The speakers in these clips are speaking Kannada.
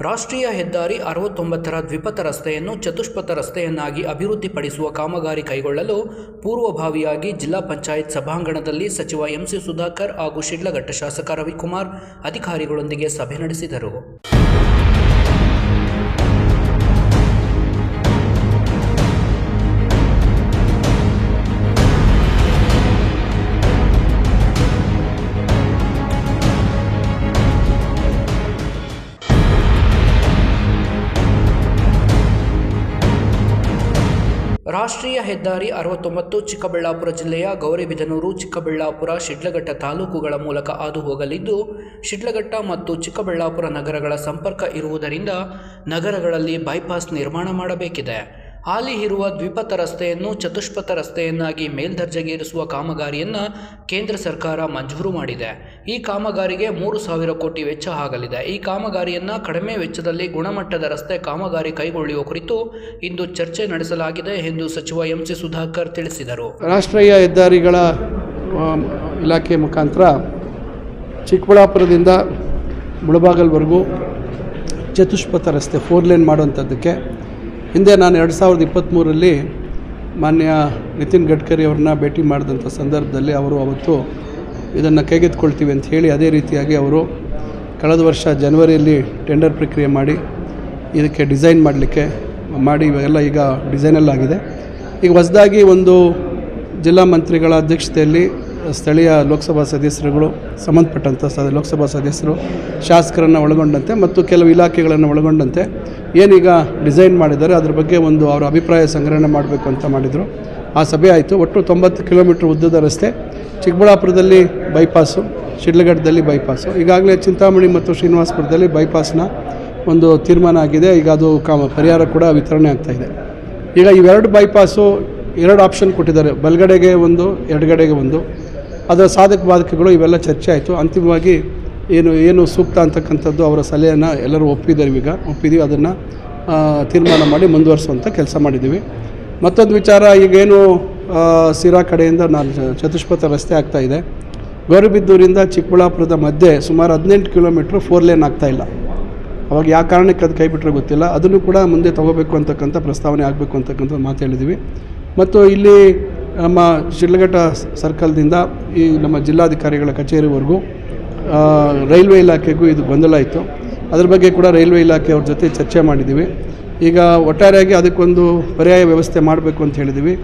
ರಾಷ್ಟ್ರೀಯ ಹೆದ್ದಾರಿ ಅರವತ್ತೊಂಬತ್ತರ ದ್ವಿಪಥ ರಸ್ತೆಯನ್ನು ಚತುಷ್ಪಥ ರಸ್ತೆಯನ್ನಾಗಿ ಅಭಿವೃದ್ಧಿಪಡಿಸುವ ಕಾಮಗಾರಿ ಕೈಗೊಳ್ಳಲು ಪೂರ್ವಭಾವಿಯಾಗಿ ಜಿಲ್ಲಾ ಪಂಚಾಯತ್ ಸಭಾಂಗಣದಲ್ಲಿ ಸಚಿವ ಎಂಸಿ ಸುಧಾಕರ್ ಹಾಗೂ ಶಿಡ್ಲಘಟ್ಟ ಶಾಸಕ ರವಿಕುಮಾರ್ ಅಧಿಕಾರಿಗಳೊಂದಿಗೆ ಸಭೆ ನಡೆಸಿದರು. ರಾಷ್ಟ್ರೀಯ ಹೆದ್ದಾರಿ ಅರವತ್ತೊಂಬತ್ತು, ಚಿಕ್ಕಬಳ್ಳಾಪುರ ಜಿಲ್ಲೆಯ ಗೌರಿಬಿದನೂರು, ಚಿಕ್ಕಬಳ್ಳಾಪುರ, ಶಿಡ್ಲಘಟ್ಟ ತಾಲೂಕುಗಳ ಮೂಲಕ ಹಾದು ಹೋಗಲಿದ್ದು ಶಿಡ್ಲಘಟ್ಟ ಮತ್ತು ಚಿಕ್ಕಬಳ್ಳಾಪುರ ನಗರಗಳ ಸಂಪರ್ಕ ಇರುವುದರಿಂದ ನಗರಗಳಲ್ಲಿ ಬೈಪಾಸ್ ನಿರ್ಮಾಣ ಮಾಡಬೇಕಿದೆ. ಹಾಲಿ ಇರುವ ದ್ವಿಪಥ ರಸ್ತೆಯನ್ನು ಚತುಷ್ಪಥ ರಸ್ತೆಯನ್ನಾಗಿ ಮೇಲ್ದರ್ಜೆಗೇರಿಸುವ ಕಾಮಗಾರಿಯನ್ನು ಕೇಂದ್ರ ಸರ್ಕಾರ ಮಂಜೂರು ಮಾಡಿದೆ. ಈ ಕಾಮಗಾರಿಗೆ ಮೂರು ಸಾವಿರ ಕೋಟಿ ವೆಚ್ಚ ಆಗಲಿದೆ. ಈ ಕಾಮಗಾರಿಯನ್ನು ಕಡಿಮೆ ವೆಚ್ಚದಲ್ಲಿ ಗುಣಮಟ್ಟದ ರಸ್ತೆ ಕಾಮಗಾರಿ ಕೈಗೊಳ್ಳುವ ಕುರಿತು ಇಂದು ಚರ್ಚೆ ನಡೆಸಲಾಗಿದೆ ಎಂದು ಸಚಿವ ಎಂಸಿ ಸುಧಾಕರ್ ತಿಳಿಸಿದರು. ರಾಷ್ಟ್ರೀಯ ಹೆದ್ದಾರಿಗಳ ಇಲಾಖೆ ಮುಖಾಂತರ ಚಿಕ್ಕಬಳ್ಳಾಪುರದಿಂದ ಮುಳಬಾಗಲ್ವರೆಗೂ ಚತುಷ್ಪಥ ರಸ್ತೆ ಫೋರ್ ಲೇನ್ ಮಾಡುವಂಥದ್ದಕ್ಕೆ ಹಿಂದೆ ನಾನು ಎರಡು ಸಾವಿರದ ಇಪ್ಪತ್ತ್ಮೂರರಲ್ಲಿ ಮಾನ್ಯ ನಿತಿನ್ ಗಡ್ಕರಿ ಅವ್ರನ್ನ ಭೇಟಿ ಮಾಡಿದಂಥ ಸಂದರ್ಭದಲ್ಲಿ ಅವರು ಅವತ್ತು ಇದನ್ನು ಕೈಗೆತ್ಕೊಳ್ತೀವಿ ಅಂತ ಹೇಳಿ ಅದೇ ರೀತಿಯಾಗಿ ಅವರು ಕಳೆದ ವರ್ಷ ಜನವರಿಯಲ್ಲಿ ಟೆಂಡರ್ ಪ್ರಕ್ರಿಯೆ ಮಾಡಿ ಇದಕ್ಕೆ ಡಿಸೈನ್ ಮಾಡಲಿಕ್ಕೆ ಮಾಡಿ ಇವೆಲ್ಲ ಈಗ ಡಿಸೈನಲ್ಲಾಗಿದೆ. ಈಗ ಹೊಸದಾಗಿ ಒಂದು ಜಿಲ್ಲಾ ಮಂತ್ರಿಗಳ ಅಧ್ಯಕ್ಷತೆಯಲ್ಲಿ ಸ್ಥಳೀಯ ಲೋಕಸಭಾ ಸದಸ್ಯರುಗಳು, ಸಂಬಂಧಪಟ್ಟಂಥ ಲೋಕಸಭಾ ಸದಸ್ಯರು, ಶಾಸಕರನ್ನು ಒಳಗೊಂಡಂತೆ ಮತ್ತು ಕೆಲವು ಇಲಾಖೆಗಳನ್ನು ಒಳಗೊಂಡಂತೆ ಏನೀಗ ಡಿಸೈನ್ ಮಾಡಿದ್ದಾರೆ, ಅದ್ರ ಬಗ್ಗೆ ಒಂದು ಅವರ ಅಭಿಪ್ರಾಯ ಸಂಗ್ರಹಣೆ ಮಾಡಬೇಕು ಅಂತ ಮಾಡಿದರು. ಆ ಸಭೆ ಆಯಿತು. ಒಟ್ಟು ತೊಂಬತ್ತು ಕಿಲೋಮೀಟ್ರ್ ಉದ್ದದ ರಸ್ತೆ. ಚಿಕ್ಕಬಳ್ಳಾಪುರದಲ್ಲಿ ಬೈಪಾಸು, ಶಿಡ್ಲಘಟ್ಟದಲ್ಲಿ ಬೈಪಾಸು. ಈಗಾಗಲೇ ಚಿಂತಾಮಣಿ ಮತ್ತು ಶ್ರೀನಿವಾಸಪುರದಲ್ಲಿ ಬೈಪಾಸ್ನ ಒಂದು ತೀರ್ಮಾನ ಆಗಿದೆ. ಈಗ ಅದು ಕಾಮ, ಪರಿಹಾರ ಕೂಡ ವಿತರಣೆ ಆಗ್ತಾಯಿದೆ ಈಗ ಇವೆರಡು ಬೈಪಾಸು ಎರಡು ಆಪ್ಷನ್ ಕೊಟ್ಟಿದ್ದಾರೆ. ಬಲಗಡೆಗೆ ಒಂದು ಎಡಗಡೆಗೆ ಒಂದು. ಅದರ ಸಾಧಕ ಬಾಧಕಗಳು ಇವೆಲ್ಲ ಚರ್ಚೆ ಆಯಿತು. ಅಂತಿಮವಾಗಿ ಏನು ಏನು ಸೂಕ್ತ ಅಂತಕ್ಕಂಥದ್ದು ಅವರ ಸಲಹೆಯನ್ನು ಎಲ್ಲರೂ ಒಪ್ಪಿದ್ದಾರೆ ಈಗ. ಒಪ್ಪಿದ್ದೀವಿ. ಅದನ್ನು ತೀರ್ಮಾನ ಮಾಡಿ ಮುಂದುವರಿಸುವಂಥ ಕೆಲಸ ಮಾಡಿದ್ದೀವಿ. ಮತ್ತೊಂದು ವಿಚಾರ ಈಗೇನು ಸಿರಾ ಕಡೆಯಿಂದ ನಾನು ಚತುಷ್ಪಥ ರಸ್ತೆ ಆಗ್ತಾ ಇದೆ. ಗೌರಿಬಿದ್ದೂರಿಂದ ಚಿಕ್ಕಬಳ್ಳಾಪುರದ ಮಧ್ಯೆ ಸುಮಾರು ಹದಿನೆಂಟು ಕಿಲೋಮೀಟ್ರ್ ಫೋರ್ ಲೇನ್ ಆಗ್ತಾಯಿಲ್ಲ ಅವಾಗ ಯಾವ ಕಾರಣಕ್ಕೆ ಅದು ಕೈ ಬಿಟ್ಟರೆ ಗೊತ್ತಿಲ್ಲ. ಅದನ್ನು ಕೂಡ ಮುಂದೆ ತಗೋಬೇಕು ಅಂತಕ್ಕಂಥ ಪ್ರಸ್ತಾವನೆ ಆಗಬೇಕು ಅಂತಕ್ಕಂಥ ಮಾತು ಹೇಳಿದ್ದೀವಿ. ಮತ್ತು ಇಲ್ಲಿ ನಮ್ಮ ಶಿಡ್ಲಘಟ್ಟ ಸರ್ಕಲ್ದಿಂದ ಈ ನಮ್ಮ ಜಿಲ್ಲಾಧಿಕಾರಿಗಳ ಕಚೇರಿವರೆಗೂ ರೈಲ್ವೆ ಇಲಾಖೆಗೂ ಇದು ಗೊಂದಲ ಇತ್ತು ಅದ್ರ ಬಗ್ಗೆ ಕೂಡ ರೈಲ್ವೆ ಇಲಾಖೆಯವ್ರ ಜೊತೆ ಚರ್ಚೆ ಮಾಡಿದ್ದೀವಿ. ಈಗ ಒಟ್ಟಾರೆಯಾಗಿ ಅದಕ್ಕೊಂದು ಪರ್ಯಾಯ ವ್ಯವಸ್ಥೆ ಮಾಡಬೇಕು ಅಂತ ಹೇಳಿದ್ದೀವಿ.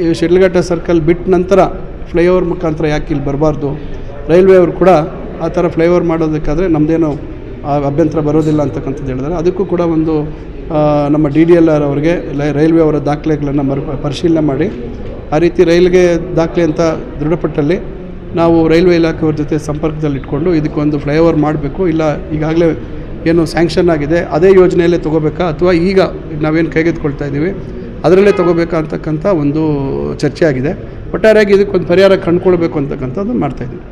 ಈ ಶಿಡ್ಲಘಟ್ಟ ಸರ್ಕಲ್ ಬಿಟ್ಟ ನಂತರ ಫ್ಲೈಓವರ್ ಮುಖಾಂತರ ಯಾಕೆ ಇಲ್ಲಿ ಬರಬಾರ್ದು? ರೈಲ್ವೆ ಅವರು ಕೂಡ ಆ ಥರ ಫ್ಲೈಓವರ್ ಮಾಡೋದಕ್ಕಾದರೆ ನಮ್ಮದೇನು ಅಭ್ಯಂತರ ಬರೋದಿಲ್ಲ ಅಂತಕ್ಕಂಥದ್ದು ಹೇಳಿದ್ದಾರೆ. ಅದಕ್ಕೂ ಕೂಡ ಒಂದು ನಮ್ಮ ಡಿ ಡಿ ಎಲ್ ಆರ್ ಅವರಿಗೆ ರೈಲ್ವೆ ಅವರ ದಾಖಲೆಗಳನ್ನು ಮರು, ಪರಿಶೀಲನೆ ಮಾಡಿ ಆ ರೀತಿ ರೈಲ್ಗೆ ದಾಖಲೆ ಅಂತ ದೃಢಪಟ್ಟಲ್ಲಿ ನಾವು ರೈಲ್ವೆ ಇಲಾಖೆಯವ್ರ ಜೊತೆ ಸಂಪರ್ಕದಲ್ಲಿಟ್ಕೊಂಡು ಇದಕ್ಕೊಂದು ಫ್ಲೈಓವರ್ ಮಾಡಬೇಕು. ಇಲ್ಲ, ಈಗಾಗಲೇ ಏನು ಸ್ಯಾಂಕ್ಷನ್ ಆಗಿದೆ, ಅದೇ ಯೋಜನೆಯಲ್ಲೇ ತೊಗೋಬೇಕಾ? ಅಥವಾ ಈಗ ನಾವೇನು ಕೈಗೆತ್ಕೊಳ್ತಾ ಇದ್ದೀವಿ, ಅದರಲ್ಲೇ ತೊಗೋಬೇಕಾ ಅಂತಕ್ಕಂಥ ಒಂದು ಚರ್ಚೆ ಆಗಿದೆ ಒಟ್ಟಾರೆಯಾಗಿ ಇದಕ್ಕೊಂದು ಪರಿಹಾರ ಕಂಡುಕೊಳ್ಬೇಕು ಅಂತಕ್ಕಂಥದ್ದು ಮಾಡ್ತಾಯಿದ್ದೀವಿ